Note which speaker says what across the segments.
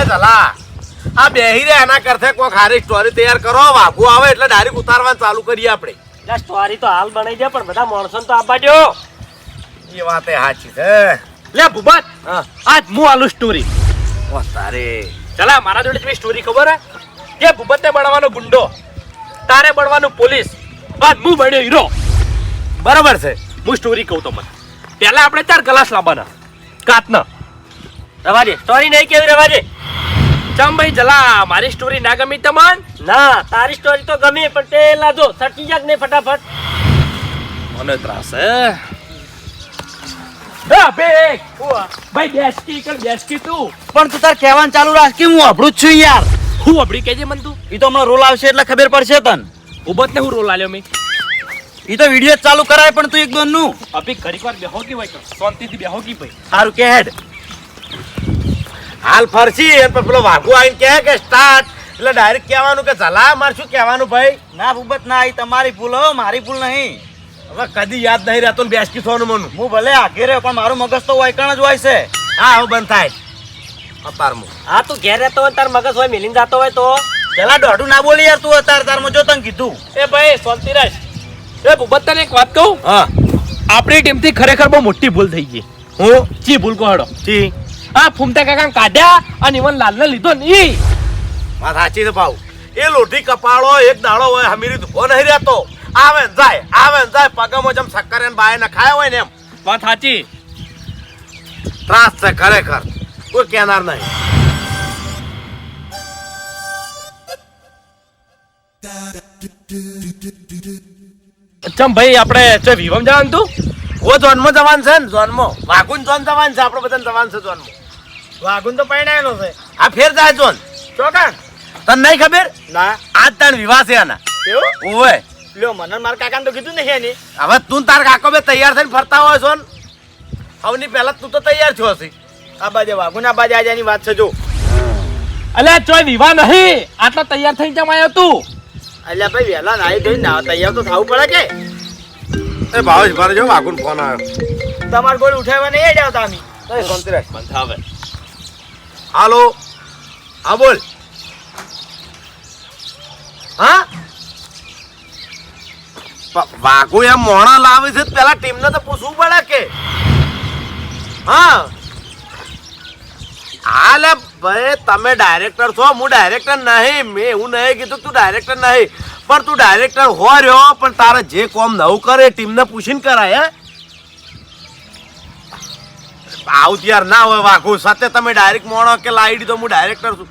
Speaker 1: એ જલા આ બેહી રે એના કરતા કોઈ ખારી સ્ટોરી તૈયાર કરો. વાઘુ આવે એટલે ડાયરેક્ટ ઉતારવાનું ચાલુ કરીએ આપણે.
Speaker 2: સ્ટોરી તો હાલ બનાવી દે પણ બધા માણસો તો આપવા દો
Speaker 1: એ વાત સાચી છે
Speaker 2: લે ભૂપત
Speaker 1: હા.
Speaker 2: આજ હું આલું સ્ટોરી
Speaker 1: ઓ તારે.
Speaker 2: ચલા મારા જોડે તમે સ્ટોરી ખબર હે? કે ભૂપતને બનવાનો ગુંડો તારે બનવાનું પોલીસ. બાદ હું બન્યો હીરો.
Speaker 1: બરાબર છે.
Speaker 2: હું સ્ટોરી કહું તમને પહેલા આપણે ચાર ગ્લાસ લાવવાના કાચના. રવાજે સ્ટોરી નહીં કેવી રવાજે ચમ ભાઈ જલા મારી સ્ટોરી ના ગમી તમન? ના તારી સ્ટોરી તો ગમી પણ તે લાજો સટકી જાક નહીં ફટાફટ. મને ત્રાસ હે? બે ભાઈ બેસકી કર બેસકી તું?
Speaker 3: પણ તું તાર કહેવાનું ચાલુ રાખ કે હું અભળું જ છું યાર.
Speaker 2: હું અબડી કેજે મન તું?
Speaker 3: ઈ તો હમણાં રોલ આવશે એટલે ખબર પડશે તન.
Speaker 2: ઉબત ને હું રોલ આલ્યો મેં.
Speaker 3: ઈ તો વીડિયો ચાલુ કરાય પણ તું એક દોનનું
Speaker 2: અભી ઘડીક વાર બેહો કી હોય શાંતિથી બેહો કી ભાઈ.
Speaker 3: સારું કે હેડ.
Speaker 1: હાલ ફરસી એમ પેલો વાઘુ આવીને કહે કે સ્ટાર્ટ. એટલે ડાયરેક્ટ કહેવાનું કે ઝલા માર શું કહેવાનું ભાઈ?
Speaker 3: ના ભૂપત ના ઈ તમારી ભૂલ હો મારી ભૂલ નહીં.
Speaker 1: હવે કદી યાદ નહીં રહેતો ને બેસકી થવાનું મનું.
Speaker 3: હું ભલે આઘે રહ્યો પણ મારું મગજ તો વાયકણ જ હોય છે.
Speaker 1: હા હવે બંધ થાય. અતારમાં
Speaker 2: હા તું ઘેર રહેતો હોય તાર મગજ હોય મિલીને જતો હોય તો?
Speaker 3: પેલા દોઢું ના બોલી યાર તું અત્યારે તારમાં જો તને કીધું.
Speaker 2: એ ભાઈ સોલતી રાખ. એ ભૂબત તને એક વાત કહું?
Speaker 1: હા.
Speaker 2: આપણી ટીમથી ખરેખર બહુ મોટી ભૂલ થઈ ગઈ.
Speaker 1: હું?
Speaker 2: ચી ભૂલ કહો
Speaker 1: જી
Speaker 2: આ ફૂમતા કાકા કાઢ્યા અને ઇવન લાલને લીધો ની
Speaker 1: વાત સાચી છે ભાવ એ લોઢી કપાળો એક દાડો હોય હમીરી ઊભો નહીં રહેતો. આવે ને જાય આવે ને જાય પગમાં જેમ સક્કર એને બાય ને ખાયા હોય ને એમ.
Speaker 2: વાત સાચી.
Speaker 1: ત્રાસ છે ખરેખર. કોઈ કહેનાર નહીં.
Speaker 2: ચમ ભાઈ આપણે ચો વિવમ જવાનું તું
Speaker 1: ઓ જોનમાં જવાન છે ને જોનમાં વાઘુન જોન જવાન છે આપણે બધાને જવાન છે જોનમાં
Speaker 3: વાગુન તો પરણાયેલો છે.
Speaker 1: આ ફેર જાય જોન.
Speaker 3: ચોકા
Speaker 1: તને નહીં ખબર?
Speaker 3: ના.
Speaker 1: આજ તાણ વિવાહ છે આના.
Speaker 3: એવું?
Speaker 1: ઓવે
Speaker 3: લ્યો મને મારા કાકાને તો કીધું નહીં એની.
Speaker 1: હવે તું તાર કાકો બે તૈયાર થઈને ફરતા હોય છો ને હવની પહેલા તું તો તૈયાર છો હશે.
Speaker 3: આ બાજે વાઘુના આ બાજે આજાની વાત છે જો.
Speaker 2: અલ્યા ચોય વિવાહ નહીં. આટલા તૈયાર થઈને કેમ આવ્યો તું?
Speaker 3: અલ્યા ભાઈ વહેલા નાઈ ધોઈ ના તૈયાર તો થવું પડે કે?
Speaker 1: એ ભાવેશ ભરે જો વાઘુન ફોન આવ્યો
Speaker 3: તમારે કોઈ ઉઠાવવા નહીં હતા અમે
Speaker 1: એ પણ
Speaker 2: થાવે.
Speaker 1: હાલો. હા, બોલ. હા? વાઘો એમ મોણા લાવે છે, પેલા ટીમને તો પૂછવું પડે કે. હા. હાલે ભાઈ, તમે ડાયરેક્ટર છો, હું ડાયરેક્ટર નહીં, મેં એવું નહીં કીધું, તું ડાયરેક્ટર નહીં. પણ તું ડાયરેક્ટર હો રહ્યો, પણ તારે જે કોમ નવું કરે, ટીમને પૂછીને કરાય, હે? આવું ત્યાર ના હોય વાઘો. સાથે તમે ડાયરેક્ટ મોણો કે લાઈડી તો હું ડાયરેક્ટર છું.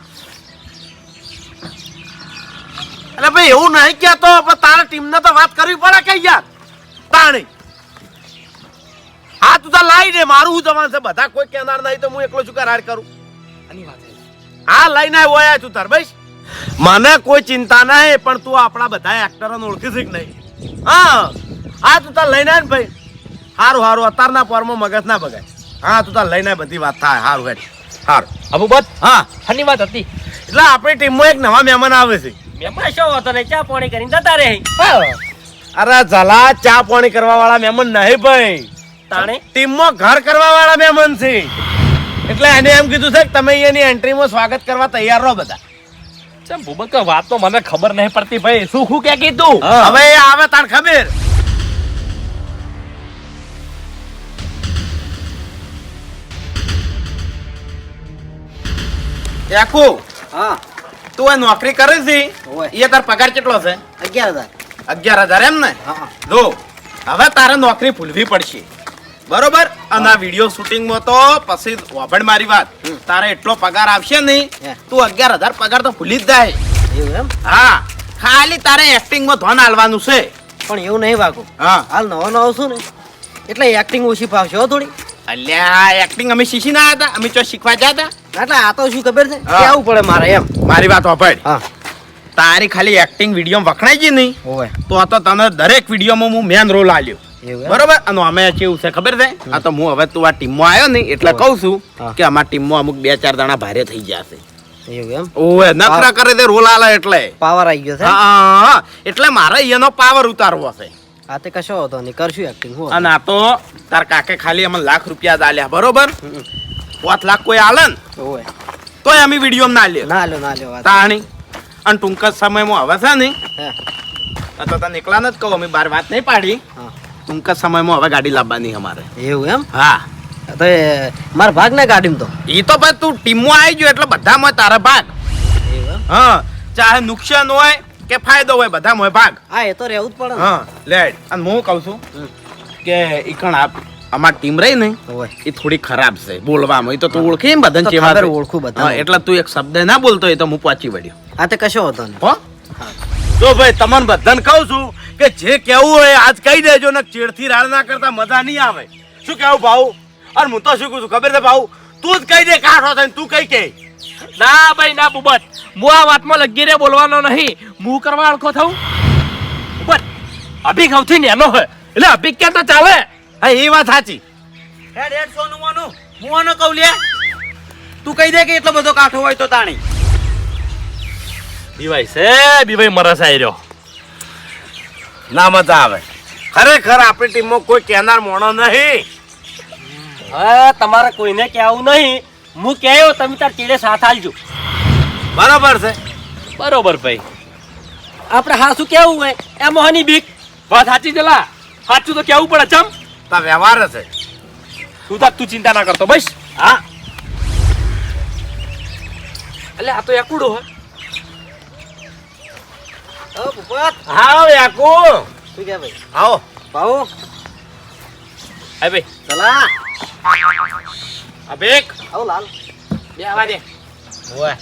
Speaker 1: અરે ભાઈ એવું નહીં કહેતો પણ તારા ટીમને તો વાત કરવી પડે કે યાર? તાણી. હા તું તો લાઈ દે મારું હું જવાનું છે? બધા કોઈ કહેનાર નહીં તો હું એકલો છું કરાર કરું? હા લઈને આવ્યો આયા તું તાર ભાઈ મને કોઈ ચિંતા નહીં પણ તું આપણા બધા એક્ટરોને ઓળખી છે કે નહીં? હા. હા તું તાર લઈને આવ ને ભાઈ. સારું સારું અત્યારના પરમાં મગજ ના બગાય હા તું તાર લઈને બધી વાત થાય. સારું હેડ. સારું
Speaker 2: અબુબત
Speaker 1: હા
Speaker 2: હની વાત હતી.
Speaker 1: એટલે આપણી ટીમમાં એક નવા મહેમાન આવે છે.
Speaker 2: મહેમાન શું હતો ને? ચા પાણી કરીને જતા રહે.
Speaker 1: અરે જલા ચા પાણી કરવા વાળા મહેમાન નહીં ભાઈ.
Speaker 2: તાણે?
Speaker 1: ટીમમાં ઘર કરવા વાળા મહેમાન છે. એટલે એને એમ કીધું છે કે તમે એની એન્ટ્રીમાં સ્વાગત કરવા તૈયાર રહો બધા.
Speaker 2: ચમ ભૂબત વાત તો મને ખબર નહીં પડતી ભાઈ. શું શું કે કીધું?
Speaker 1: હવે આવે તાર ખબર. યાકુ
Speaker 3: હા.
Speaker 1: તું એ નોકરી કરે છે? એ તાર પગાર કેટલો છે?
Speaker 3: અગિયાર હજાર.
Speaker 1: અગિયાર હજાર એમ ને? જો હવે તારે નોકરી ભૂલવી પડશે. બરોબર? અને આ વીડિયો શૂટિંગમાં તો પછી વાભણ મારી વાત. તારે એટલો પગાર આવશે નહીં. તું અગિયાર હજાર પગાર તો ભૂલી જ જાય.
Speaker 3: એવું એમ?
Speaker 1: હા. ખાલી તારે એક્ટિંગમાં ધોન હાલવાનું છે.
Speaker 3: પણ એવું નહીં વાગુ.
Speaker 1: હા.
Speaker 3: હાલ નવો નવો છું ને. એટલે એક્ટિંગ ઓછી ફાવશે હો થોડી.
Speaker 1: અલ્યા એક્ટિંગ અમે શીખી ના હતા. અમે ચો શીખવા જતા.
Speaker 3: એટલે આ તો શું ખબર છે? કેવું પડે મારે એમ?
Speaker 1: મારી વાત વાપડ
Speaker 3: હા.
Speaker 1: તારી ખાલી એક્ટિંગ વીડિયો વખણાઈ ગઈ નહીં.
Speaker 3: ઓય.
Speaker 1: તો આ તો તને દરેક વિડીયોમાં હું મેન રોલ આલ્યો. બરોબર? અને અમે કેવું છે ખબર છે? આ તો હું હવે તું આ ટીમમાં આવ્યો નહીં એટલે કહું છું. કે અમારા ટીમમાં અમુક બે ચાર દાણા ભારે થઈ જશે. નખરા કરે તે રોલ આલે એટલે.
Speaker 3: પાવર આવી ગયો છે?
Speaker 1: હા એટલે મારે એનો પાવર ઉતારવો છે.
Speaker 3: આ તે કશો હતો નહીં કરશું એક્ટિંગ
Speaker 1: અને આ તો તાર કાકે ખાલી અમને લાખ રૂપિયા જ આલ્યા બરોબર? પાંચ લાખ કોઈ આલે ને?
Speaker 3: ઓય.
Speaker 4: તોય અમે વીડિયો ના લે
Speaker 1: ના લ્યો ના લ્યો વાત.
Speaker 4: તાણી. અને ટૂંક જ સમયમાં હવે છે ને?
Speaker 1: હે,
Speaker 4: આ તો તને એકલા જ કહું અમે બાર વાત નહીં પાડી.
Speaker 1: હા.
Speaker 4: ટૂંક જ સમયમાં હવે ગાડી લાવવાની અમારે.
Speaker 1: એવું એમ?
Speaker 4: હા.
Speaker 1: તો મારા ભાગ ને ગાડીમાં તો.
Speaker 4: એ તો ભાઈ તું ટીમમાં આવી ગયો એટલે બધામાં તારા ભાગ. હા. ચાહે નુકસાન હોય કે ફાયદો હોય બધામાં હોય ભાગ.
Speaker 1: હા એ તો રહેવું જ પડે ને.
Speaker 4: હા. લેડ અને હું કહું છું
Speaker 1: કે
Speaker 4: કે ઈકણ આપ અમારી ટીમ રહી ને એ થોડી ખરાબ છે. બોલવામાં એ તો તું ઓળખે એમ
Speaker 1: બધા
Speaker 4: કેવા
Speaker 1: ઓળખું
Speaker 4: બધા એટલે તું એક શબ્દ ના બોલતો એ તો હું પહોંચી વળ્યો.
Speaker 1: આ તો કશો હતો ને
Speaker 4: તો ભાઈ તમને બધાને કહું છું કે જે કેવું હોય આજ કહી દેજો ને ચેડથી રાડ ના કરતા મજા નહીં આવે. શું કેવું ભાઉ? અને હું તો શું કહું છું ખબર છે ભાઉ? તું જ કહી દે કાઠો થઈને તું કઈ કે.
Speaker 2: ના ભાઈ ના બુબત હું આ વાતમાં લગી રે બોલવાનો નહીં. હું કરવા અળખો થઉં? બુબત અભિક સૌથી નેનો હોય એટલે અભિક ક્યાં તો ચાલે?
Speaker 4: હા એ વાત સાચી.
Speaker 3: હેડ હેડ સોનું મોનું. હું આનો કહું લે? તું કહી દે કે એટલો બધો કાઠો હોય તો તાણી.
Speaker 2: બીવાય છે બીવાય મરસ આવી રહ્યો.
Speaker 4: ના મજા આવે. ખરેખર આપણી ટીમમાં કોઈ કેનાર મોણો નહીં.
Speaker 2: હા તમારે કોઈને કહેવું નહીં. હું કહેયો તમે તાર ચીડે સાથ આલજો
Speaker 4: બરાબર છે.
Speaker 2: બરોબર ભાઈ. આપણે હા શું કેવું હોય? એ મોહની બીક. વાત સાચી જલા સાચું તો કેવું પડે ચમ.
Speaker 4: તા વ્યવહાર છે.
Speaker 2: તું તાર તું ચિંતા ના કરતો બસ. હા? એટલે આ તો એકુડો હે.
Speaker 1: ઓ ભૂપત.
Speaker 4: હા યાકુ
Speaker 1: શું કે ભાઈ?
Speaker 4: આવો.
Speaker 1: ભાઉ
Speaker 2: ભાઈ.
Speaker 1: ચલા.
Speaker 4: અભિક
Speaker 1: આવો લાલ.
Speaker 2: બેહવા દે.
Speaker 4: ઓય.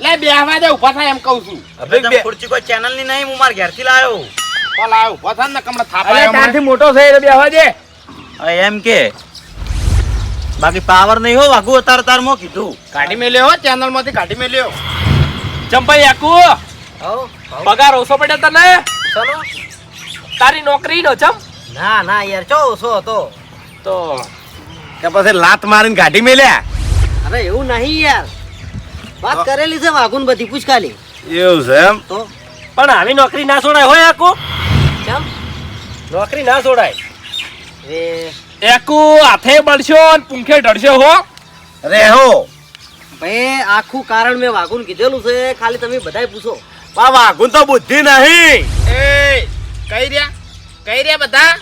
Speaker 2: લે બેહવા દે ઊભા થાય એમ કહું છું.
Speaker 4: અભિક
Speaker 3: તમે
Speaker 4: બે.
Speaker 3: ખુરચી કોઈ ચેનલની નહીં હું મારા ઘેરથી લાવ્યો
Speaker 4: કોલ આવ પથાન ને કમળા થાપા
Speaker 2: અરે તારથી મોટો છે એટલે બેહવા દે.
Speaker 3: એમ કે બાકી પાવર નહીં હો વાઘુ અતાર તાર મો કીધું.
Speaker 4: કાઢી મેલ્યો હો ચેનલમાંથી કાઢી મેલ્યો.
Speaker 2: ચંપાઈ આકુ
Speaker 1: આવો
Speaker 2: પગાર ઓછો પડ્યો તને?
Speaker 1: ચલો.
Speaker 2: તારી નોકરી નો ચમ
Speaker 1: ના ના યાર ચો ઓછો હતો?
Speaker 2: તો
Speaker 4: કે પછી લાત મારીને કાઢી મેલ્યા?
Speaker 1: અરે એવું નહીં યાર. વાત કરેલી છે વાઘુન બધી પૂછ ખાલી
Speaker 4: એવું છે એમ?
Speaker 1: તો?
Speaker 2: પણ આવી નોકરી ના છોડાય હોય આકુ
Speaker 1: ચમ?
Speaker 2: નોકરી ના છોડાય. એકુ હાથે બળશો અને પૂંખે ઢળશો હો.
Speaker 4: રેહો
Speaker 1: ભાઈ આખું કારણ મેં વાઘુન કીધેલું છે ખાલી તમે બધાય પૂછો.
Speaker 4: બા વાઘુન તો બુદ્ધિ નહીં. એ કઈ રહ્યા કઈ રહ્યા બધા?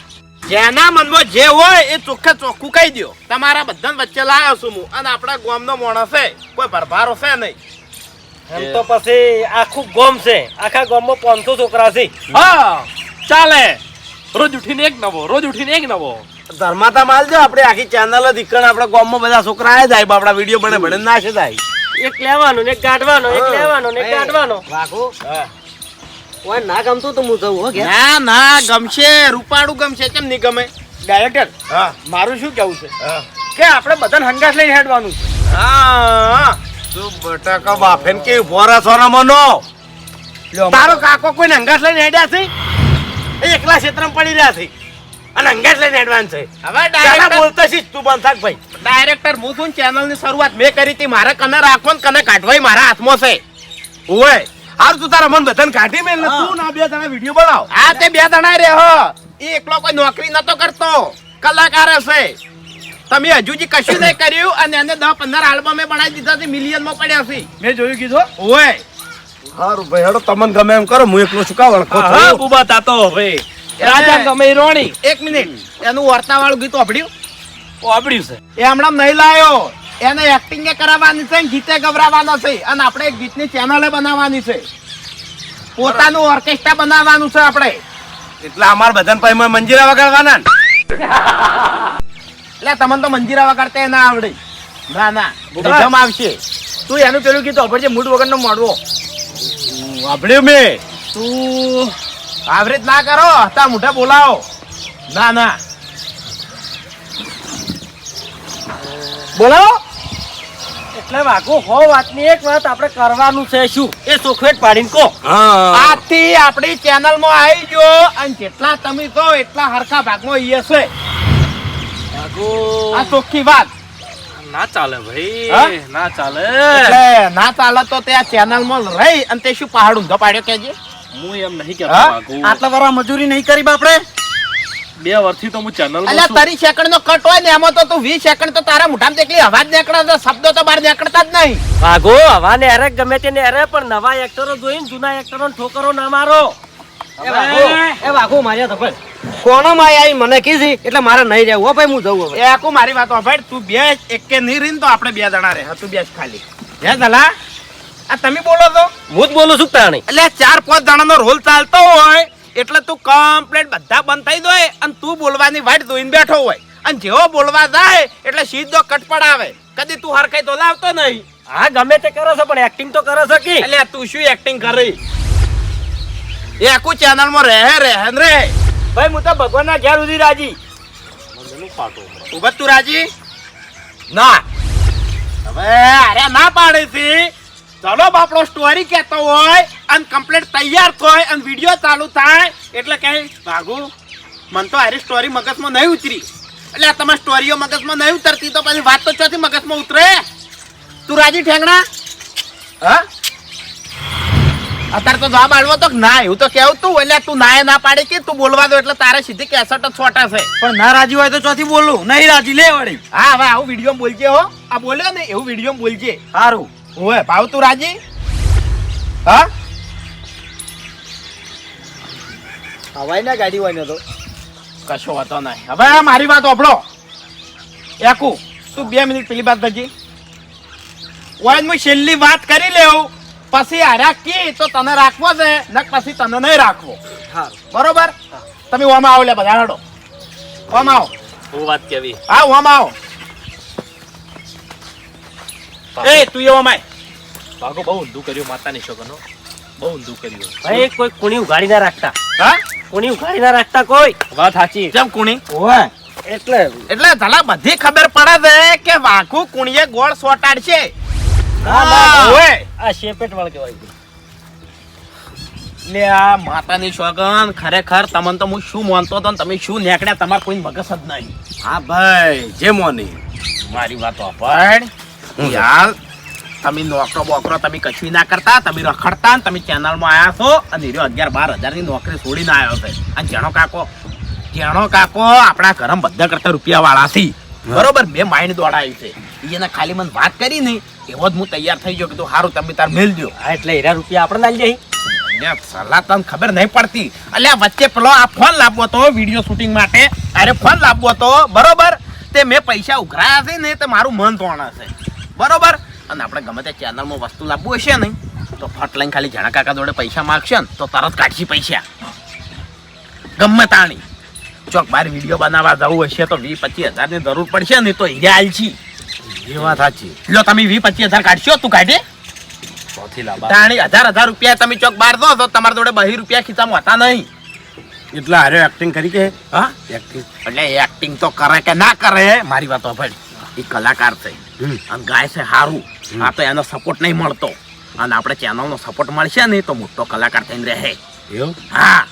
Speaker 4: જેના મનમાં જે હોય એ ચોખ્ખે ચોખ્ખું કહી દ્યો. તમારા બધા વચ્ચે લાયો છું હું અને આપણા ગોમનો માણસ છે કોઈ ભરભારો છે નહીં.
Speaker 2: એમ તો પછી આખું ગોમ છે. આખા ગોમમાં પાંચસો છોકરા છે. હા ચાલે. રોજ ઉઠીને એક નવો રોજ ઉઠીને એક નવો.
Speaker 4: ધર્માતા માલ જો આપણે આખી ચેનલ જ ઈકણ આપણા ગામમાં બધા છોકરા આયા જાય આપણા વીડિયો બને બને નાખે જાય.
Speaker 2: એક લેવાનો ને એક કાઢવાનો એક લેવાનો ને એક કાઢવાનો
Speaker 1: રાખો. ઓય ના ગમતું તો હું જઉં હો
Speaker 4: ના ના ગમશે રૂપાડું ગમશે કેમ નહીં ગમે?
Speaker 2: ડાયરેક્ટર
Speaker 4: હા.
Speaker 2: મારું શું કેવું છે? કે આપણે બધાને હંગાસ લઈને હેડવાનું છે.
Speaker 4: હા. તું બટાકા બાફેન કે ભોરા સોના મનો? તારો કાકો કોઈ હંગાસ લઈને હેડ્યા છે? એ એકલા ક્ષેત્રમાં પડી રહ્યા છે. અને અંગેટ લઈને એડવાન્સ છે.
Speaker 2: હવે
Speaker 4: ડાયરેક્ટર બોલતો છે તું બંધ થાક ભાઈ. ડાયરેક્ટર હું છું ચેનલની શરૂઆત મેં કરી હતી. મારા કને રાખવો ને કને કાઢવાય મારા હાથમાં છે. ઓય હાર તું તારા મન બધાને કાઢી મેલ ને તું ના બે જણા વીડિયો બનાવ. આ તે બે જણા રે હો. એ એકલો કોઈ નોકરી નતો કરતો. કલાકાર હશે. તમે હજુ જે કશું નહીં કર્યું અને એને દસ પંદર આલ્બમે બનાવી દીધા છે મિલિયનમાં પડ્યા છે.
Speaker 2: મેં જોયું કીધું.
Speaker 4: ઓય હારું ભાઈ હેડો તમને ગમે એમ કરો હું એકલો છું કા વળખો છું.
Speaker 2: હા બુબા તાતો ભાઈ. રાજા ગમે રોણી.
Speaker 4: એક મિનિટ એનું વર્તા વાળું ગીત વાપર્યું?
Speaker 2: વાપર્યું છે.
Speaker 4: એ હમણાં નહીં લાયો. એને એક્ટિંગ કરાવવાની છે ગીતે ગવરાવવાનો છે. અને આપણે એક ગીતની ચેનલે બનાવવાની છે. પોતાનું ઓર્કેસ્ટ્રા બનાવવાનું છે આપણે. એટલે અમાર બધાને પછી મંજીરા વગાડવાના એટલે તમને તો મંજીરા વગાડતા ના આવડે. ના ના આવશે.
Speaker 2: તું એનું પેલું કીધું છે મૂડ વગરનો મોડવો.
Speaker 4: વાપડ્યું મેં.
Speaker 2: તું
Speaker 4: આવરીત ના કરો હતા મોઢા બોલાવો. ના ના.
Speaker 2: બોલાવો. એટલે વાગો હો વાતની એક વાત આપણે કરવાનું છે. શું? એ સોખવેટ પાડીને કહો.
Speaker 4: આથી આપણી ચેનલમાં આવી ગયો અને જેટલા તમે કહો એટલા હરખા ભાગમાં ઈએ છે આ ચોખ્ખી વાત.
Speaker 2: ના ચાલે ભાઈ ના ચાલે.
Speaker 4: એટલે ના ચાલે તો તે આ ચેનલમાં રહી અને તે શું પહાડ ઊંધો પાડ્યો કેજે
Speaker 2: હું એમ નહીં કહેતો
Speaker 3: આટલા વાર મજૂરી નહીં કરી બાપડે?
Speaker 2: બે વર્ષથી તો હું ચેનલ
Speaker 3: અલ્યા તારી સેકન્ડ નો કટ હોય ને એમાં તો તું વીસ સેકન્ડ તો તારા મોઢામાં દેખલી અવાજ નીકળે તો શબ્દો તો બહાર નીકળતા જ નહીં.
Speaker 2: વાઘો હવા ને અરે ગમે તે ને અરે પણ નવા એક્ટરો જોઈને જૂના એક્ટરો ઠોકરો ના મારો.
Speaker 1: એ વાઘો. એ વાઘો માર્યા કોનો માં આવી મને કીધી એટલે મારે નહીં રહેવું. ભાઈ હું જઉં હવે.
Speaker 4: આખું મારી વાત ભાઈ તું બે એકે નહીં રીન તો આપણે બે જણા રહે. તું બેસ ખાલી. હે દલા આ તમે બોલો તો
Speaker 2: હું જ બોલું છું તાણી.
Speaker 4: એટલે ચાર પાંચ જણાનો રોલ ચાલતો હોય એટલે તું કમ્પ્લેટ બધા બંધ થઈ દોય અને તું બોલવાની વાટ જોઈને બેઠો હોય. અને જેવો બોલવા જાય એટલે સીધો કટપડ આવે. કદી તું હરખાઈ તો લાવતો નહીં.
Speaker 2: હા ગમે તે કરો છો પણ એક્ટિંગ તો કરે છો કે?
Speaker 4: એટલે તું શું એક્ટિંગ કરી? એ આખું ચેનલમાં રહે રહે ને રે.
Speaker 2: ભાઈ, હું તો ભગવાન ના ઘેર સુધી રાજી.
Speaker 4: ઊભા તું રાજી? ના. હવે અરે ના પાડે છે. ચલો બાપડો સ્ટોરી કહેતો હોય અને કમ્પ્લેટ તૈયાર થાય અને વીડિયો ચાલુ થાય, એટલે કઈ ભાગુ. મન તો આરી સ્ટોરી મગજમાં નહીં ઉતરી. એટલે તમે સ્ટોરીઓ મગજમાં નહીં ઉતરતી, તો પછી વાત તો ચોથી મગજમાં ઉતરે? તું રાજી ઠેંગણા? હા? અત્યારે તો જવાબ આલવો તો ના એવું તો કેવું તું એટલે તું નાય ના પાડી કે તું બોલવા દો એટલે તારે સીધી કેસેટ જ છોટાશે
Speaker 3: પણ ના રાજી હોય તો ચોથી બોલું નહીં રાજી લે વળી.
Speaker 4: હા હવે આવું વીડિયો બોલજે હો. આ બોલ્યો ને એવું વીડિયો બોલજે.
Speaker 3: સારું
Speaker 4: હોય ભાવ તું રાજી? હા?
Speaker 1: હવાઈ ના ગાડી હોય ને તો.
Speaker 4: કશો હતો નહીં. હવે આ મારી વાત ઓભળો એકુ તું બે મિનિટ પેલી વાત ભજી ઓય હું છેલ્લી વાત કરી લેવું પછી હાર્યા કી તો તને રાખવો છે ને પછી તને નહીં રાખવો. બરોબર? તમે ઓમાં આવો લે બધા હડો ઓમાં આવો.
Speaker 2: હું વાત કેવી?
Speaker 4: હા ઓમાં આવો. એ તું એ ઓમાય
Speaker 5: ભાગો બહુ ઊંધું કર્યું માતાની શોગનો બહુ ઊંધું કર્યું.
Speaker 2: ભાઈ કોઈ કુણી ઉઘાડી ના રાખતા.
Speaker 4: હા?
Speaker 2: કુણી ઉઘાડી ના રાખતા કોઈ.
Speaker 5: વાત સાચી.
Speaker 4: જેમ કુણી.
Speaker 1: ઓય એટલે.
Speaker 4: એટલે ધલા બધી ખબર પડે છે કે વાઘુ કુણીએ ગોળ સોટાડશે.
Speaker 2: આ શેપેટ વાળ કહેવાય
Speaker 4: લે આ માતાની સોગન ખરેખર તમને તો હું શું માનતો હતો તમે શું નીકળ્યા? તમારે કોઈ મગજ જ નહીં.
Speaker 3: હા ભાઈ જે મોની.
Speaker 4: મારી વાતો પણ યાર તમે નોકરો બોકરો તમે કશું ના કરતા તમે રખડતા તમે ચેનલમાં આવ્યા છો અને હીરો અગિયાર બાર હજારની નોકરી છોડીને આવ્યો છે. અને જેનો કાકો જેનો કાકો આપણા ઘરમાં બધા કરતા રૂપિયા વાળા છે બરોબર મેં માઇન્ડ દોડાયું છે. એને ખાલી મને વાત કરી ને એવો જ હું તૈયાર થઈ ગયો કે તું સારું તમે તાર મેલ દો
Speaker 2: હા એટલે હીરા રૂપિયા આપણે લઈ
Speaker 4: ને સલાહ તને ખબર નહીં પડતી. અલ્યા વચ્ચે પેલો આ ફોન લાવવો હતો વીડિયો શૂટિંગ માટે. અરે ફોન લાવવો હતો બરોબર? તે મેં પૈસા ઉઘરાયા છે ને તે મારું મન તોણા છે. બરોબર? અને આપણે ગમે તે ચેનલમાં વસ્તુ લાવવું હશે નહીં તો ફટ લઈને ખાલી જણા કાકા જોડે પૈસા માગશે ને તો તરત કાઢશી પૈસા. ગમે તાણી. ચોક બહાર વીડિયો બનાવવા જવું હશે તો વીસ પચીસ હજારની જરૂર પડશે ને તો હીરા આલશી.
Speaker 3: એ વાત સાચી.
Speaker 4: લો તમે વીસ પચીસ હજાર કાઢશો તું કાઢે. તાણી હજાર હજાર રૂપિયા તમે ચોક બાર દો તો તમારા જોડે બહી રૂપિયા ખીચામાં હતા નહીં.
Speaker 3: એટલે હારે એક્ટિંગ કરી કે?
Speaker 4: હા?
Speaker 3: એક્ટિંગ
Speaker 4: એટલે એક્ટિંગ તો કરે કે ના કરે મારી વાતો ભાઈ એ કલાકાર છે. અને ગાય છે સારું આ તો એનો સપોર્ટ નહીં મળતો. અને આપણે ચેનલનો સપોર્ટ મળશે ને તો મોટો કલાકાર થઈને રહે. હા.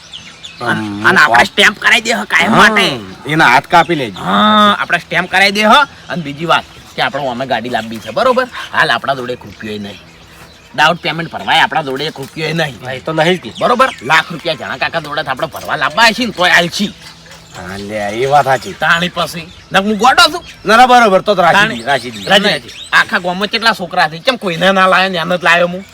Speaker 4: અને આપણે સ્ટેમ્પ કરાવી દે હ કાયમ માટે.
Speaker 3: એના હાથ કાપી લેજો.
Speaker 4: હા આપણે સ્ટેમ્પ કરાવી દે હ. અને બીજી વાત. કે આપણે અમે ગાડી લાંબી છે બરોબર? હાલ આપણા જોડે એક રૂપિયો નહીં. ડાઉટ પેમેન્ટ ભરવાય આપણા જોડે એક રૂપિયો નહીં
Speaker 2: ભાઈ તો નહીં જ
Speaker 4: બરોબર? લાખ રૂપિયા જણા કાકા જોડે આપણે ભરવા લાંબા છે ને તોય આલશી
Speaker 3: હા લે એ વાત સાચી.
Speaker 4: તાણી પછી. ને હું ગોડો છું.
Speaker 3: ના ના બરોબર તો રાખી રાખી.
Speaker 4: આખા ગામમાં કેટલા છોકરા છે? કેમ કોઈને ના લાયો ને એને જ લાયો હું?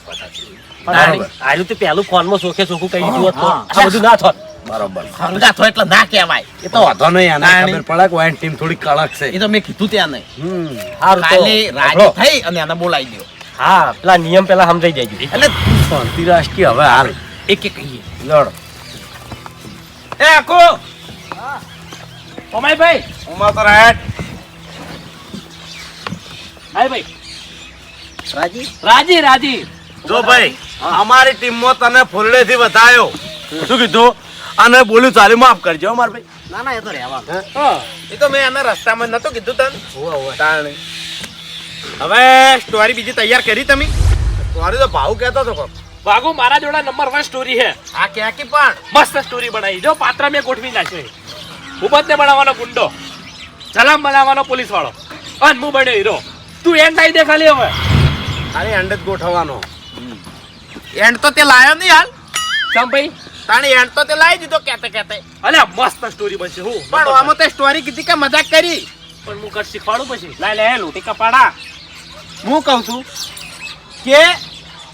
Speaker 2: તો પેલું ફોનમાં સોખે સોખું કહી દીધું હોત આ બધું ના થોત.
Speaker 3: બરોબર.
Speaker 4: હંગા થયો એટલે ના કહેવાય.
Speaker 3: એ તો વાંધો નહીં આને ખબર પડે કે વાઈન ટીમ થોડી કડક છે.
Speaker 4: એ તો મેં કીધું ત્યાં નહીં.
Speaker 2: સારું
Speaker 4: ખાલી રાજી થઈ અને એને બોલાવી દો
Speaker 2: હા. પેલા નિયમ પેલા સમજાઈ જાય
Speaker 4: એટલે
Speaker 3: શાંતિ રાષ્ટ્રીય હવે હાલ.
Speaker 4: એક એક કહીએ.
Speaker 3: લડ.
Speaker 4: એ આખો! ઓમાય ભાઈ
Speaker 3: ઉમા તો રાઈટ
Speaker 2: હાય ભાઈ
Speaker 1: રાજી?
Speaker 2: રાજી રાજી.
Speaker 4: જો ભાઈ અમારી ટીમમાં તને ફૂલડેથી બતાવ્યો શું કીધું? અને બોલ્યું ચાલે માફ કરજો હો માર ભાઈ.
Speaker 1: ના ના એ તો રહેવા
Speaker 4: એ તો મેં એને રસ્તામાં નતો કીધું તને. તાણે. હવે સ્ટોરી બીજી તૈયાર કરી તમે? સ્ટોરી તો ભાવ કહેતો હતો
Speaker 2: ભાગુ મારા જોડા નંબર વન સ્ટોરી છે.
Speaker 4: આ ક્યાંકી પણ.
Speaker 2: મસ્ત સ્ટોરી બનાવી. જો પાત્ર મેં ગોઠવી નાખ્યો ભૂપતને બનાવવાનો ગુંડો. ચલામ બનાવવાનો પોલીસ વાળો અને હું બન્યો હીરો. તું એન્ડ આવી દે ખાલી હવે.
Speaker 3: ખાલી એન્ડ જ ગોઠવવાનો.
Speaker 4: એન્ડ તો તે લાયો નહીં હાલ.
Speaker 2: ચમ ભાઈ?
Speaker 4: તાણી એન્ડ તો તે લાવી દીધો કેતે કેતે.
Speaker 2: અલ્યા મસ્ત સ્ટોરી બનશે હું.
Speaker 4: પણ આમાં તો સ્ટોરી કીધી કે મજાક કરી.
Speaker 2: પણ હું કર શીખવાડું પછી.
Speaker 4: લાય લે લોટી કપાડા. હું કહું છું કે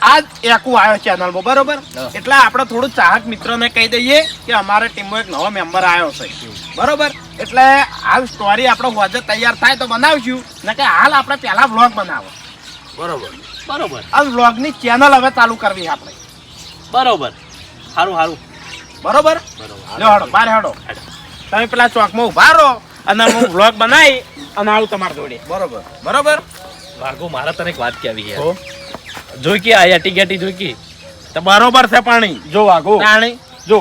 Speaker 4: આ એકુ આવ્યો ચેનલમાં બરોબર? એટલે આપણે થોડું ચાહક મિત્રોને કહી દઈએ કે અમારા ટીમમાં એક નવો મેમ્બર આવ્યો છે. બરોબર? એટલે હાલ સ્ટોરી આપણે હોજે તૈયાર થાય તો બનાવશું. ને કે હાલ આપણે પહેલા વ્લોગ બનાવો. બરોબર.
Speaker 2: બરોબર.
Speaker 4: આ વ્લોગની ચેનલ હવે ચાલુ કરવી આપણે.
Speaker 2: બરોબર. સારું સારું
Speaker 4: બરોબર? લ્યો હાડો બાર હાડો. તમે પેલા ચોકમાં ઊભા રહો અને હું વ્લોગ બનાવી અને આવું તમારા જોડે. બરોબર. બરોબર?
Speaker 5: વાઘો મારા તને એક વાત કહેવી. યાર જોઈ કે આ એટી ગેટી જોઈ કે?
Speaker 4: તો બરોબર છે પાણી.
Speaker 1: જો વાઘો.
Speaker 4: પાણી
Speaker 1: જો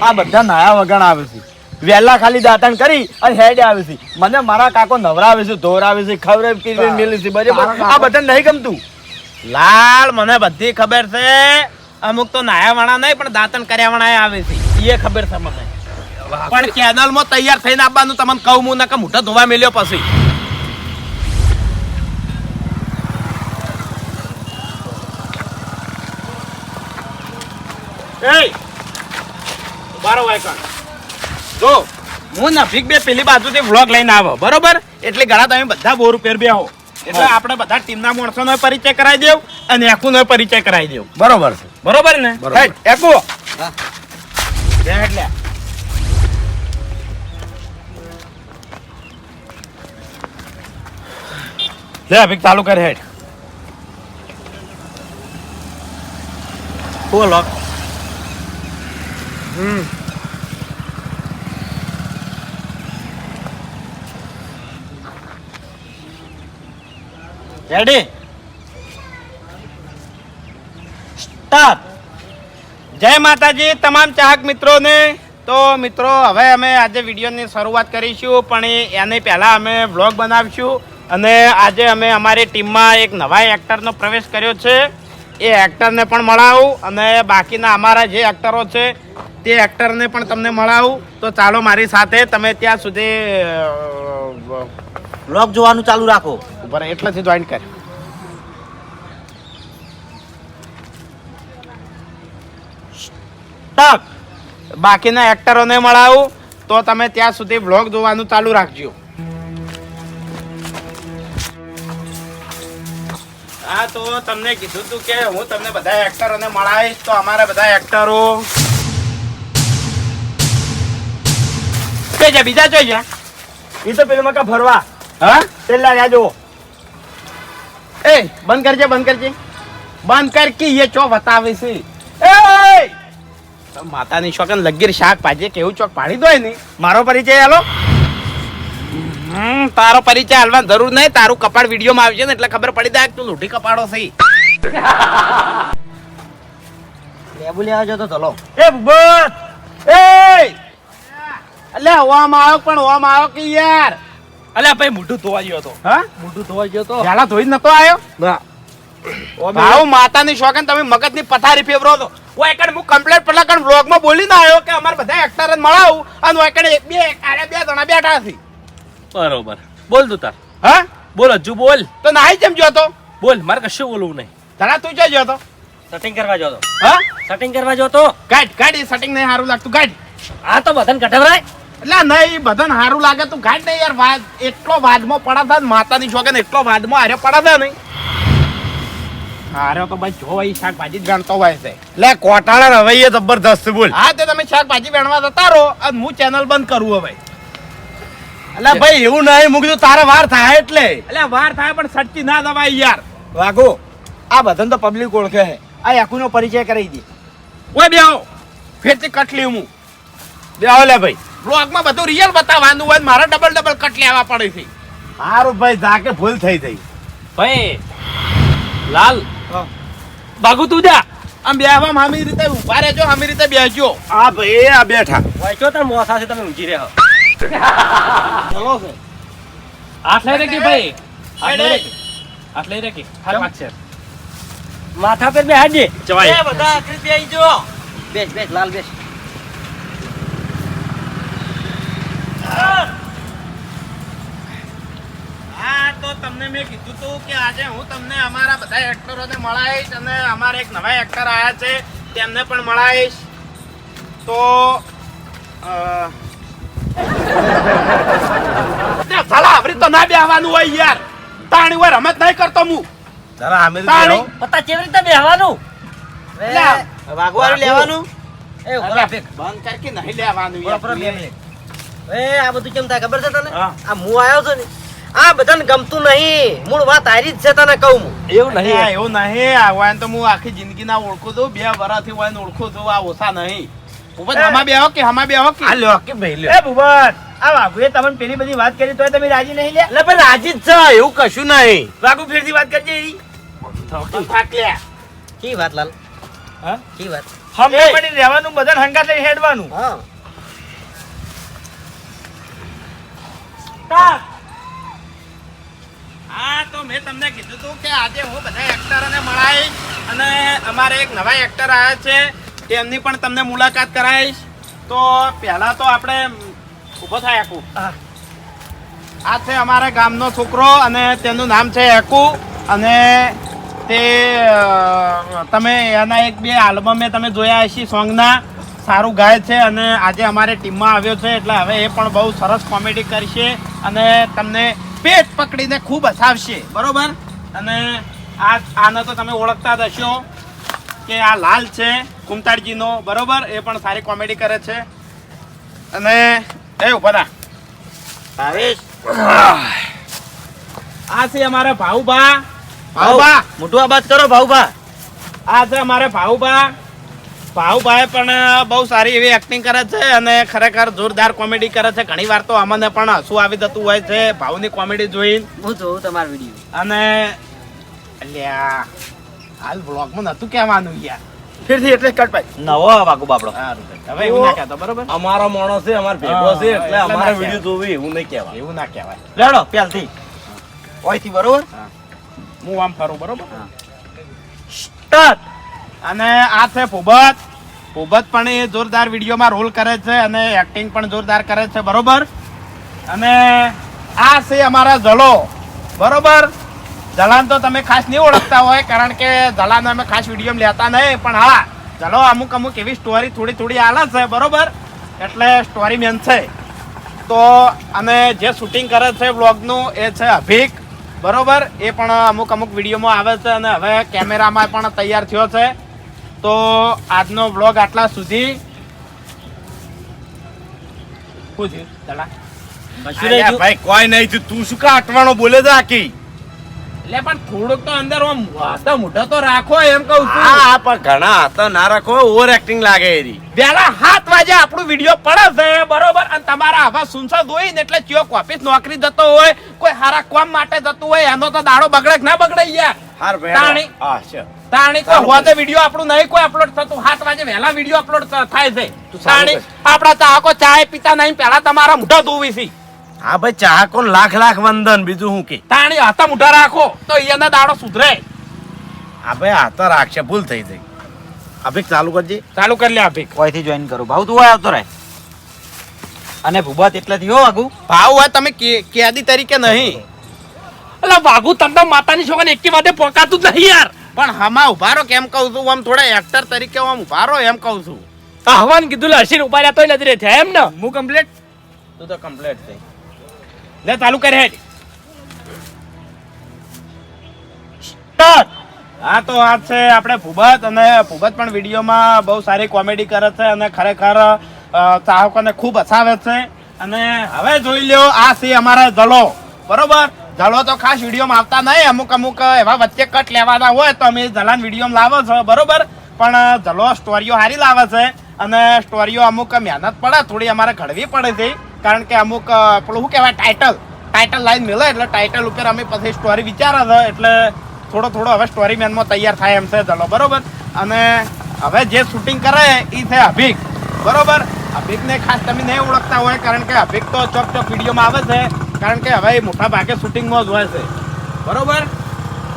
Speaker 1: આ બધા નાયા વગણ આવે છે. વહેલા ખાલી દાંતણ કરી અને હેડ આવે છે. મને મારા કાકો નવરાવે છે ધોરાવે છે ખવરે પીરવે મેલી છે બરાબર? આ બધા નહીં ગમતું.
Speaker 4: લાલ મને બધી ખબર છે. અમુક તો નાયા વાળા નહીં પણ દાંતણ કર્યા વાળા આવે છે એ ખબર છે મને. પણ ચેનલમાં તૈયાર થઈને આપવાનું તમને કહું હું નકા મોઢા ધોવા મેલ્યો પછી. ઊભા વાયકણ. જો હું નફીક બે પેલી બાજુથી વ્લોગ લઈને આવો બરોબર? એટલે ઘણા તમે બધા બોર ઉપર બેહો. એટલે આપણે બધા ટીમના માણસોનો પરિચય કરાવી દેવ અને એકુનો પરિચય કરાવી દેવ.
Speaker 1: બરોબર છે.
Speaker 4: બરોબર ને? એકુ
Speaker 1: હા.
Speaker 4: બે હેડ લે. લે અભિક ચાલુ કર હેડ. બોલો હમ. રેડી? સ્ટાર્ટ જય માતાજી તમામ ચાહક મિત્રોને. તો મિત્રો હવે અમે આજે વિડીયોની શરૂઆત કરીશું પણ એની પહેલાં અમે વ્લોગ બનાવીશું. અને આજે અમે અમારી ટીમમાં એક નવા એક્ટરનો પ્રવેશ કર્યો છે. એ એક્ટરને પણ મળાવું અને બાકીના અમારા જે એક્ટરો છે તે એક્ટરને પણ તમને મળાવું. તો ચાલો મારી સાથે તમે ત્યાં સુધી
Speaker 3: વ્લોગ જોવાનું ચાલુ રાખો.
Speaker 4: ઉપર એટલેથી જોઈન કર તક બાકીના એક્ટરોને મળાવું તો તમે ત્યાં સુધી બ્લોગ જોવાનું ચાલુ રાખજો. હા તો તમને કીધું તું કે હું તમને બધા એક્ટરોને મળાવીશ તો અમારા બધા એક્ટરો. કઈ જાય બીજા જોઈ જાય
Speaker 1: એ તો પેલું મકા ભરવા.
Speaker 4: હા?
Speaker 1: પેલા યાદ જુઓ.
Speaker 4: એ બંધ કરજે બંધ કરજે. બંધ કર કે એ ચો બતાવે છે? માતાની શોકન લગીર શાક ભાજી કેવું ચોક પાડી દોય નહીં મારો પરિચય હાલો તારો પરિચય હાલવા જરૂર નહીં. તારું કપાળ વિડીયોમાં આવશે ને એટલે ખબર પડી જાય તું લૂંટી કપાડો છે.
Speaker 1: લેબુ લેવા જો તો ચલો.
Speaker 4: એ બસ એ! અલે ઓમ આવ્યો પણ ઓમ આવ્યો કે યાર.
Speaker 5: અલ્યા ભાઈ મોઢું ધોવા ગયો હતો.
Speaker 4: હા?
Speaker 5: મોઢું ધોવા ગયો તો
Speaker 4: પેલા ધોઈ નતો આવ્યો?
Speaker 1: ના.
Speaker 4: ભાવ માતાની શોખન તમે મગજની પથારી ફેવરો છો. હું એકડ હું કમ્પ્લેટ પેલા કણ વ્લોગમાં બોલીને આવ્યો કે અમારે બધા એક્ટર મળાવું અને એકડે એક બે આરે બે જણા બેઠા છે.
Speaker 5: બરોબર. બોલ તું તાર.
Speaker 4: હા?
Speaker 5: બોલ હજુ બોલ.
Speaker 4: તો નાઈ જેમ જોતો
Speaker 5: બોલ મારે કશું બોલવું નહીં.
Speaker 4: તારા તું જો જોતો
Speaker 2: સેટિંગ કરવા જો તો.
Speaker 4: હા?
Speaker 2: સેટિંગ કરવા જો તો.
Speaker 4: કાઢ ગાડ સેટિંગ નહીં સારું લાગતું કાઢ
Speaker 2: આ તો બધાને કઢવરાય.
Speaker 4: એટલે નહીં બધાને સારું લાગે તું કાઢ નહીં યાર વાદ એટલો વાદમાં પડા થાય ને માતાની શોખન એટલો વાદમાં આરે પડા થાય નહીં હારે તો ભાઈ જો ભાઈ શાકભાજી જ વેણતો હોય છે.
Speaker 1: લે કોટાળા રવૈયે જબરદસ્ત બોલ.
Speaker 4: હા તે તમે શાકભાજી વેણવા જતા રહો અને હું ચેનલ બંધ કરું હવે.
Speaker 1: અલા ભાઈ એવું નહીં મૂકી દઉં તારે વાર થાય એટલે.
Speaker 4: એટલે વાર થાય પણ સચ્ચી ના દવાય યાર.
Speaker 1: વાઘો આ બધાને તો પબ્લિક ઓળખે છે. આ યાકુનો પરિચય કરી દે.
Speaker 4: ઓય બેહો. ફેરથી કટલી હું.
Speaker 1: બે લે ભાઈ.
Speaker 4: બ્લોગમાં બધું રિયલ બતાવવાનું હોય મારે ડબલ ડબલ કટ લેવા પડે છે.
Speaker 1: સારું ભાઈ જાકે ભૂલ થઈ થઈ
Speaker 5: ભાઈ લાલ. ભાગુ તું જા.
Speaker 4: આમ બેહવા આમી રીતે ઊભા રહેજો આમી રીતે બેસજો
Speaker 1: આ ભાઈ આ બેઠા.
Speaker 2: વાંચો તાર મોસા તમે ઊંઘી રહ્યો
Speaker 1: ચલો છે.
Speaker 5: આટલે લઈ રાખી ભાઈ. રાખી. હાથ લઈ રાખી. હાથ વાગશે
Speaker 2: માથા. પર બે હાજે
Speaker 5: જવાય.
Speaker 3: બધા આખરી બે આવી જો.
Speaker 1: બેસ બેસ લાલ બેસ.
Speaker 4: હા. તો તમને મેં કીધું તું કે આજે હું તમને અમારા બધા એક્ટરોને મળાવીશ અને અમારે એક નવા એક્ટર આવ્યા છે તેમને પણ મળાવીશ. તો સાલા આવરી તો ના બેહવાનું હોય યાર. તાણી હોય રમત નહીં કરતો હું.
Speaker 1: જરા
Speaker 2: પતા કેવી રીતે બેહવાનું.
Speaker 3: લેવાનું.
Speaker 2: એ
Speaker 4: બંધ કર કે નહીં લેવાનું યાર.
Speaker 2: એ આ બધું કેમ થાય? ખબર છે તને. આ હું આવ્યો છું ને આ બધાને ગમતું નહીં. મૂળ વાત આરી જ છે તને કહું
Speaker 1: એવું નહીં.
Speaker 4: એવું નહીં. આ વાયન તો હું આખી જિંદગી ના ઓળખું છું. બે વર્ષથી વાયન ઓળખું છું. આ ઓછા નહીં. ઉપર હમા બે કે હમા બે કે?
Speaker 1: આ લ્યો કે ભાઈ લ્યો? એ ભુવન આ વાઘુએ તમને પેલી બધી વાત કરી તો તમે રાજી નહીં લે
Speaker 4: એટલે પણ રાજી જ છે. એવું કશું નહીં.
Speaker 1: બાબુ ફેરથી વાત કરજે એરી
Speaker 4: થાક લે
Speaker 2: કી વાત લાલ?
Speaker 1: હા?
Speaker 2: કી વાત?
Speaker 1: હમને પડી રહેવાનું બધાને હંગાત લઈ હેડવાનું.
Speaker 2: હા.
Speaker 4: હા તો મેં તમને કીધું હતું કે આજે હું બધા એક્ટરોને મળાવીશ અને અમારે એક નવા એક્ટર આવ્યા છે તેમની પણ તમને મુલાકાત કરાવીશ. તો પહેલાં તો આપણે ઊભો થાય એકુ આ છે અમારા ગામનો છોકરો અને તેનું નામ છે એકુ અને તે તમે એના એક બે આલ્બમ મેં તમે જોયા હશે સોંગના. સારું ગાય છે અને આજે અમારે ટીમમાં આવ્યો છે એટલે હવે એ પણ બહુ સરસ કોમેડી કરશે. અને તમને પેટ પકડીને ખૂબ હસાવશે બરોબર? અને આ આને તો તમે ઓળખતા જ હશો કે આ લાલ છે કુમતાડજીનો બરોબર? એ પણ સારી કોમેડી કરે છે. અને એ ઊભા.
Speaker 3: ભાવેશ.
Speaker 4: આ છે અમારા ભાઉબા ભાઉબા
Speaker 3: મોટું અવાજ કરો ભાઉભા.
Speaker 4: આ છે અમારે ભાઉબા ભાઉભાઈ પણ બહુ સારી એવી એક્ટિંગ કરે છે અને ખરેખર જોરદાર કોમેડી કરે છે. ઘણી વાર તો અમને પણ હસવું આવી જતું હોય છે. ભાવની કોમેડી જોઈ
Speaker 2: હું જોઉં તમારો વીડિયો
Speaker 4: અને અલ્યા હાલ બ્લોગમાં નતું કહેવાનું યાર.
Speaker 1: ફિરથી એટલે કટ પાઈ
Speaker 3: નવો વાઘુ બાપડો.
Speaker 4: સારું ભાઈ. હવે એવું ના કહેતો બરોબર?
Speaker 1: અમારો મોણો છે અમાર ભેગો છે એટલે અમારો વીડિયો જોવી એવું નહીં કહેવાય.
Speaker 4: એવું ના કહેવાય.
Speaker 3: લેડો પ્યાલથી ઓયથી બરોબર?
Speaker 4: હું. આમ ફરું બરોબર?
Speaker 1: સ્ટાર્ટ.
Speaker 4: અને આ છે ભૂબત. ભૂબત પણ એ જોરદાર વિડીયોમાં રોલ કરે છે અને એક્ટિંગ પણ જોરદાર કરે છે, બરોબર? અને આ છે અમારા જલો. બરોબર? જલાન તો તમે ખાસ નહીં ઓળખતા હોય, કારણ કે જલાન અમે ખાસ વીડિયો લેતા નહીં, પણ હા ચલો અમુક અમુક એવી સ્ટોરી થોડી થોડી આલે છે, બરોબર? એટલે સ્ટોરી મેન છે. તો અને જે શૂટિંગ કરે છે બ્લોગનું એ છે અભિક, બરોબર? એ પણ અમુક અમુક વિડીયોમાં આવે છે અને હવે કેમેરામાં પણ તૈયાર થયો છે. તો આજનો બ્લોગ આટલા સુધી. શું થયું? ચલા.
Speaker 1: ભાઈ કોઈ નહીં તું શું કાટવાનો બોલે છે આખી?
Speaker 4: એટલે પણ થોડુંક તો અંદર આમ વાતા મોઢા તો રાખો એમ કહું છું.
Speaker 1: હા પણ ઘણા હાથ ના રાખો ઓવર એક્ટિંગ લાગે એરી.
Speaker 4: વેલા સાત વાગે આપણું વીડિયો પડે છે બરોબર? અને તમારા આવા સુનસા દોઈ ને એટલે ચિયો ઓફિસ નોકરી જતો હોય કોઈ હારા કામ માટે જતું હોય એનો તો દાડો બગડે ના બગડે યાર?
Speaker 1: હાર
Speaker 4: તાણી.
Speaker 1: હા છે.
Speaker 4: તાણી કોઈ હોતે વીડિયો આપણું નહીં કોઈ અપલોડ થતું. સાત વાગે વહેલા વીડિયો અપલોડ થાય છે. તાણી આપણા ચાહકો ચાય પીતા નહીં પહેલા તમારા મુઠા ધોવી છે.
Speaker 1: હા ભાઈ ચાહકો લાખ લાખ વંદન બીજું હું કે?
Speaker 4: તાણી હાથા મુઠા રાખો તો એના દાડો સુધરે.
Speaker 1: હા ભાઈ આ તો રાખશે ભૂલ થઈ ગઈ. અભિક ચાલુ કરજે.
Speaker 4: ચાલુ કરી લે અભિક.
Speaker 3: કોઈથી જોઈન કરું? ભાવ તું આવતો રહે. અને ભૂબત એટલેથી હો આગુ.
Speaker 4: ભાવ હોય તમે કેદી તરીકે નહીં. એટલે વાઘુ તમને માતાની છોકરાને એકી વાતે પોકાતું જ નહીં યાર. પણ હમા ઉભારો કેમ કહું છું? આમ થોડા એક્ટર તરીકે આમ ઉભારો એમ કહું છું.
Speaker 2: હવાન કીધું હસીને રહ્યા તોય નથી રે થયા એમ ને?
Speaker 4: હું કમ્પ્લેટ તું તો કમ્પ્લેટ થઈ લે ચાલુ કરે હેડ. હા તો આ છે આપણે ભૂબત અને ભૂબત પણ વિડીયોમાં બહુ સારી કોમેડી કરે છે અને ખરેખર ચાહકોને ખૂબ હસાવે છે. અને હવે જોઈ લ્યો આ છે અમારા જલો બરોબર? જલો તો ખાસ વિડીયોમાં આવતા નહીં. અમુક અમુક એવા વચ્ચે કટ લેવાના હોય તો અમે જલાન વિડીયોમાં લાવો છો. બરોબર? પણ જલો સ્ટોરીઓ સારી લાવે છે. અને સ્ટોરીઓ અમુક મહેનત પડે, થોડી અમારે ઘડવી પડે છે. કારણ કે અમુક પેલું શું કહેવાય? ટાઇટલ ટાઇટલ લાઈન મળે એટલે ટાઇટલ ઉપર અમે પછી સ્ટોરી વિચારે છે. એટલે થોડો થોડો હવે સ્ટોરી મેનમાં તૈયાર થાય એમ છે ચલો બરોબર? અને હવે જે શૂટિંગ કરે એ છે અભિક. બરોબર? અભિકને ખાસ તમે નહીં ઓળખતા હોય, કારણ કે અભિક તો ચોક ચોક વિડીયોમાં આવે છે. કારણ કે હવે મોટા ભાગે શૂટિંગમાં જ હોય છે. બરોબર?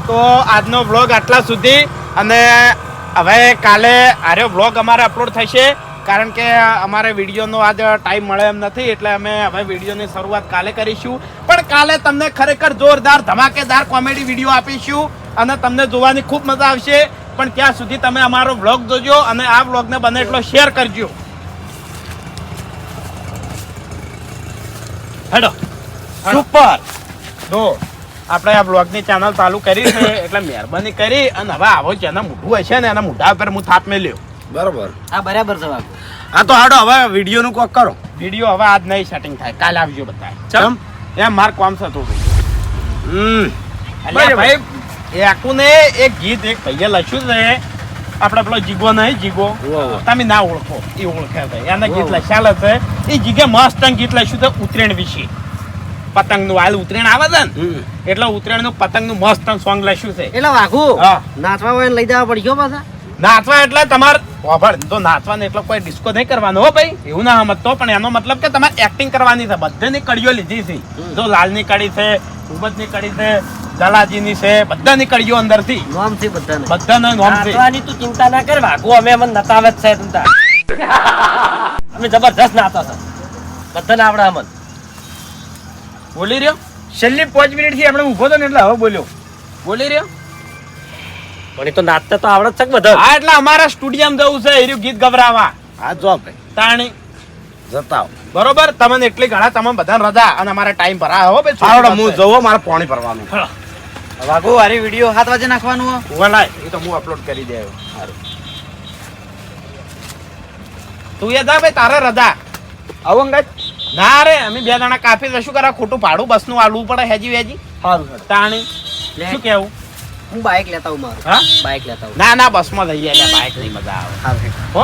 Speaker 4: તો આજનો વ્લોગ આટલા સુધી. અને હવે કાલે આર્યો વ્લોગ અમારે અપલોડ થશે. કારણ કે અમારે વિડીયોનો આજ ટાઈમ મળે એમ નથી, એટલે અમે હવે વિડીયોની શરૂઆત કાલે કરીશું. પણ કાલે તમને ખરેખર જોરદાર, ધમાકેદાર કોમેડી વીડિયો આપીશું. અને તમને જોવાની ખૂબ મજા આવશે. પણ ત્યાં સુધી તમે અમારો વ્લોગ જોજો અને આ વ્લોગને બને એટલો શેર કરજો.
Speaker 5: હેડો.
Speaker 4: સુપર. તો આપણે આ બ્લોગની ચેનલ ચાલુ કરી છે એટલે મહેરબાની કરી અને હવે આવો જેના મોઢું હશે ને એના મોઢા પર હું થાપ મેલ્યો.
Speaker 1: બરોબર.
Speaker 6: આ બરાબર છે હા
Speaker 1: આ તો હાડો હવે વીડિયો નું કોક કરો.
Speaker 4: વીડિયો હવે આજ નહીં સેટિંગ થાય કાલે આવજો બધા
Speaker 5: ચમ?
Speaker 4: એમ માર કોમ થતું
Speaker 1: હમ.
Speaker 4: ભાઈ એકુને એક ગીત એક ભાઈએ લખ્યું છે. આપણે પેલો જીગો નહીં જીગો. તમે ના ઓળખો એ ઓળખે છે. એના ગીત લખ્યા છે. એ જીગે મસ્ત ગીત લખ્યું છે ઉત્તરાયણ વિશે. પતંગનું હાલ ઉત્તરાયણ આવે છે ને. એટલે ઉત્તરાયણનું પતંગનું મસ્ત સોંગ લખ્યું છે.
Speaker 6: એટલે વાઘુ નાચવા હોય લઈ જવા પડ્યો પાછા.
Speaker 4: નાચવા એટલે તમારે વાપર તો નાચવા ને એટલે કોઈ ડિસ્કો નહીં કરવાનો હો ભાઈ. એવું ના સમજતો પણ એનો મતલબ કે તમારે એક્ટિંગ કરવાની છે. બધાની કડીઓ લીધી છે. જો લાલની કડી છે ઉબતની કડી છે જલાજીની છે બધાની કડીઓ અંદરથી.
Speaker 6: નોમ છે બધાને.
Speaker 4: બધાના નોમ છે
Speaker 5: નાચવાની તું ચિંતા ના કર વાગો અમે અમને નતાવે જ છે તમતા અમે જબરજસ્ત નાતા છે બધાને આવડે અમન.
Speaker 4: બોલી રહ્યો? છેલ્લી પાંચ મિનિટથી આપણે ઊભો તો ને એટલે હવે બોલ્યો. બોલી રહ્યો?
Speaker 5: પણ એ તો નાચતા તો આવડત છે બધા?
Speaker 4: હા એટલે અમારા સ્ટુડિયમ જવું છે એર્યું ગીત ગભરાવા.
Speaker 1: આ જો ભાઈ.
Speaker 4: તાણી.
Speaker 1: જતા.
Speaker 4: બરોબર? તમને એટલી ઘણા તમે બધા રજા અને અમારા ટાઈમ ભરા હો ભાઈ.
Speaker 1: હું જવો મારે પાણી ભરવાનું.
Speaker 6: વાઘુ હારી વીડિયો સાત વાગે નાખવાનું. હો.
Speaker 4: વલાય એ તો હું અપલોડ કરી દે સારું તું યદા ભાઈ તારે રજા. આવો અંગત ના રે અમે બે જણા કાફી જશું કરા ખોટું ભાડું બસનું આલવું પડે હેજી વેજી.
Speaker 6: સારું
Speaker 4: તાણી શું કેવું?
Speaker 6: હું બાઇક લેતા આવું મારું.
Speaker 4: હા?
Speaker 6: બાઇક લેતા આવું.
Speaker 4: ના ના બસમાં જઈએ એટલે બાઈક નહીં મજા આવે.
Speaker 6: સારું
Speaker 4: હો?